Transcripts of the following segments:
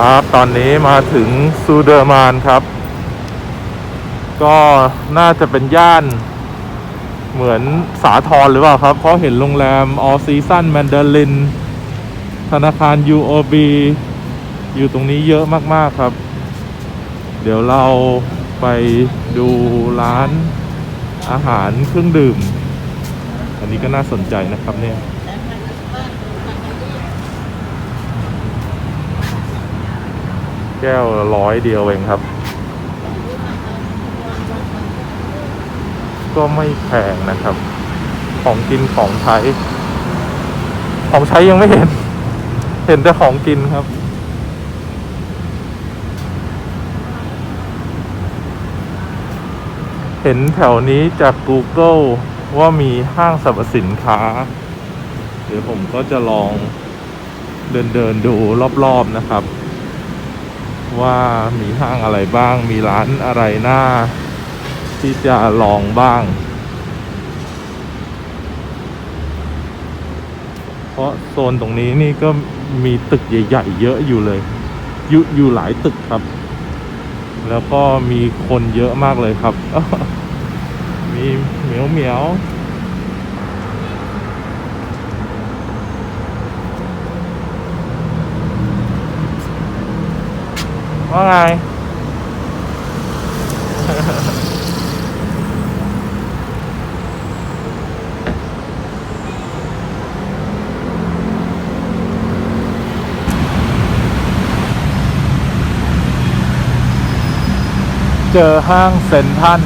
ครับ ตอนนี้มาถึงซูเดอร์มานครับ ก็น่าจะเป็นย่าน เหมือนสาทรหรือเปล่าครับ เพราะเห็นโรงแรม All Season Mandarin ธนาคาร UOB อยู่ตรงนี้เยอะมาก ๆ ครับ เดี๋ยวเราไปดูร้านอาหารเครื่องดื่ม อันนี้ก็น่าสนใจนะครับเนี่ย แก้วร้อยเดียวเองครับ ก็ไม่แพงนะครับ ของกินของใช้ ของใช้ยังไม่เห็น เห็นแต่ของกินครับเห็นแถวนี้จาก Google ว่ามีห้างสรรพสินค้า เดี๋ยวผมก็จะลองเดินเดินดูรอบ ๆ นะครับ ว่ามีห้างอะไรบ้าง มีร้านอะไรหน้า ที่จะลองบ้าง เพราะโซนตรงนี้นี่ก็มีตึกใหญ่ๆเยอะอยู่เลยอยู่อยู่หลายตึกครับ แล้วก็มีคนเยอะมากเลยครับ มีเหมียวเหมียว ว่าไง เจอห้างเซนทรัล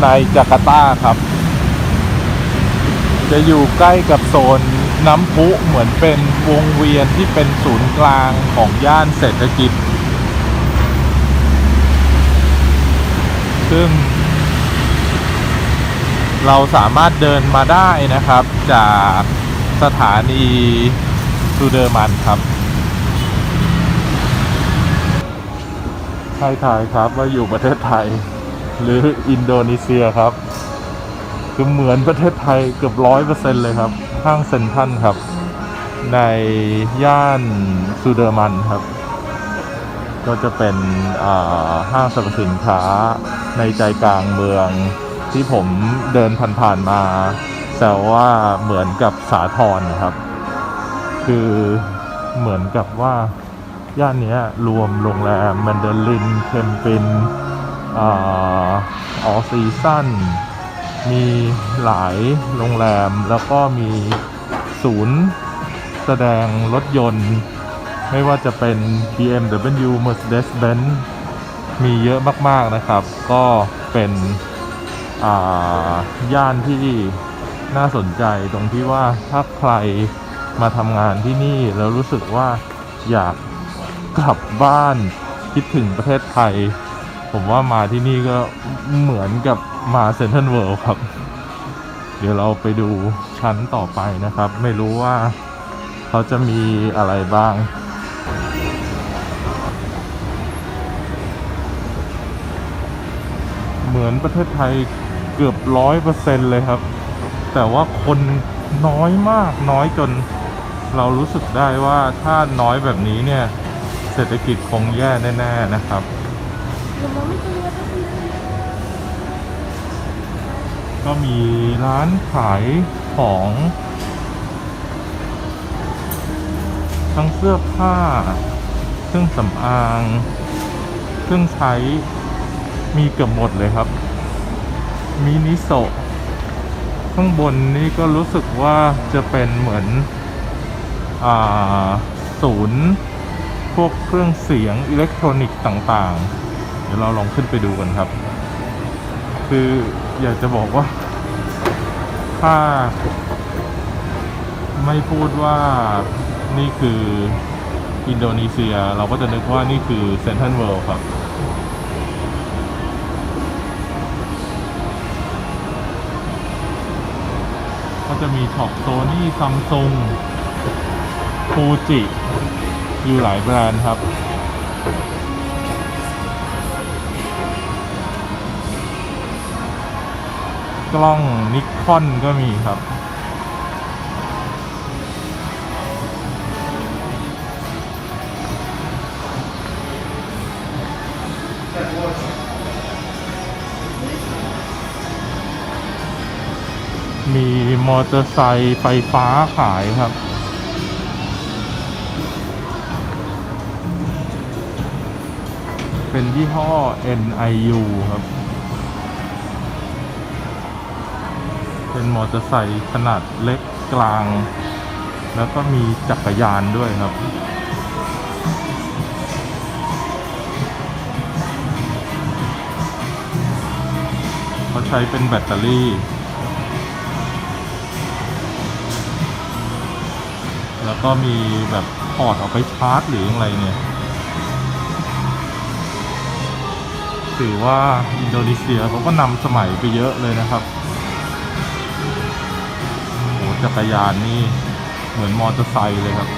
ในจาการ์ตาครับ จะอยู่ใกล้กับโซนน้ำพุเหมือนเป็นวงเวียนที่เป็นศูนย์กลางของย่านเศรษฐกิจ ซึ่ง เราสามารถเดินมาได้นะครับ จากสถานีซูเดอร์มันครับใช่ทายครับว่าอยู่ประเทศไทย หรืออินโดนีเซียครับคือเหมือนประเทศไทยเกือบร้อยเปอร์เซ็นต์เลยครับ ห้างเซ็นทรัลครับ ในย่านซูเดอร์มันครับ ก็จะเป็นห้างสรรพสินค้า ในใจกลางเมืองที่ผมเดินผ่านๆมาแต่ว่าเหมือนกับสาทรนะครับ คือเหมือนกับว่าย่านนี้รวมโรงแรมแมนเดลินเคมปินอออซีซั่นมีหลายโรงแรมแล้วก็มีศูนย์แสดงรถยนต์ ไม่ว่าจะเป็น BMW Mercedes-Benz มีเยอะมากๆนะครับ ก็เป็นย่านที่น่าสนใจตรงที่ว่าถ้าใครมาทำงานที่นี่แล้วรู้สึกว่าอยากกลับบ้านคิดถึงประเทศไทย ผมว่ามาที่นี่ก็เหมือนกับมาเซ็นทรัลเวิลด์ครับ เดี๋ยวเราไปดูชั้นต่อไปนะครับ ไม่รู้ว่าเขาจะมีอะไรบ้าง เหมือนประเทศไทยเกือบร้อยเปอร์เซ็นเลยครับ แต่ว่าคนน้อยมากน้อยจนเรารู้สึกได้ว่าถ้าน้อยแบบนี้เนี่ย เศรษฐกิจคงแย่แน่ ๆ นะครับ ก็มีร้านขายของทั้งเสื้อผ้า เครื่องสำอาง เครื่องใช้ มีเกือบหมดเลยครับมีนิโซะข้างบนนี่ก็รู้สึกว่าจะเป็นเหมือนอ่าศูนย์พวกเครื่องเสียงอิเล็กทรอนิกส์ต่างๆ เดี๋ยวเราลองขึ้นไปดูกันครับ คืออยากจะบอกว่า ถ้า ไม่พูดว่านี่คืออินโดนีเซีย เราก็จะนึกว่านี่คือเซนทรัลเวิลด์ครับ จะมีช็อปโซนี่ซัมซุงฟูจิอยู่หลายแบรนด์ครับ กล้องนิคอนก็มีครับแต่ มีมอเตอร์ไซค์ไฟฟ้าขายครับ เป็นยี่ห้อ NIU ครับ เป็นมอเตอร์ไซค์ขนาดเล็กกลาง แล้วก็มีจักรยานด้วยครับเขาใช้เป็นแบตเตอรี่ ก็มีแบบพอร์ตเอาไปชาร์จหรืออะไรเนี่ย ถือว่าอินโดนีเซียเขาก็นำสมัยไปเยอะเลยนะครับโหจักรยานนี่เหมือนมอเตอร์ไซค์เลยครับ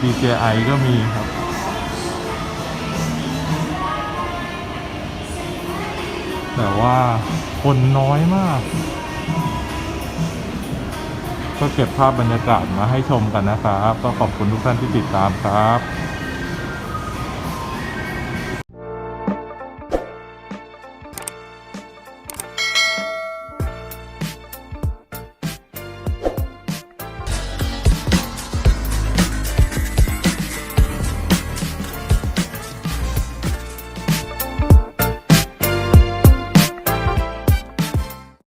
DJI ก็มีครับ แต่ว่าคนน้อยมาก ก็เก็บภาพบรรยากาศมาให้ชมกันนะครับ ก็ขอบคุณทุกท่านที่ติดตามครับ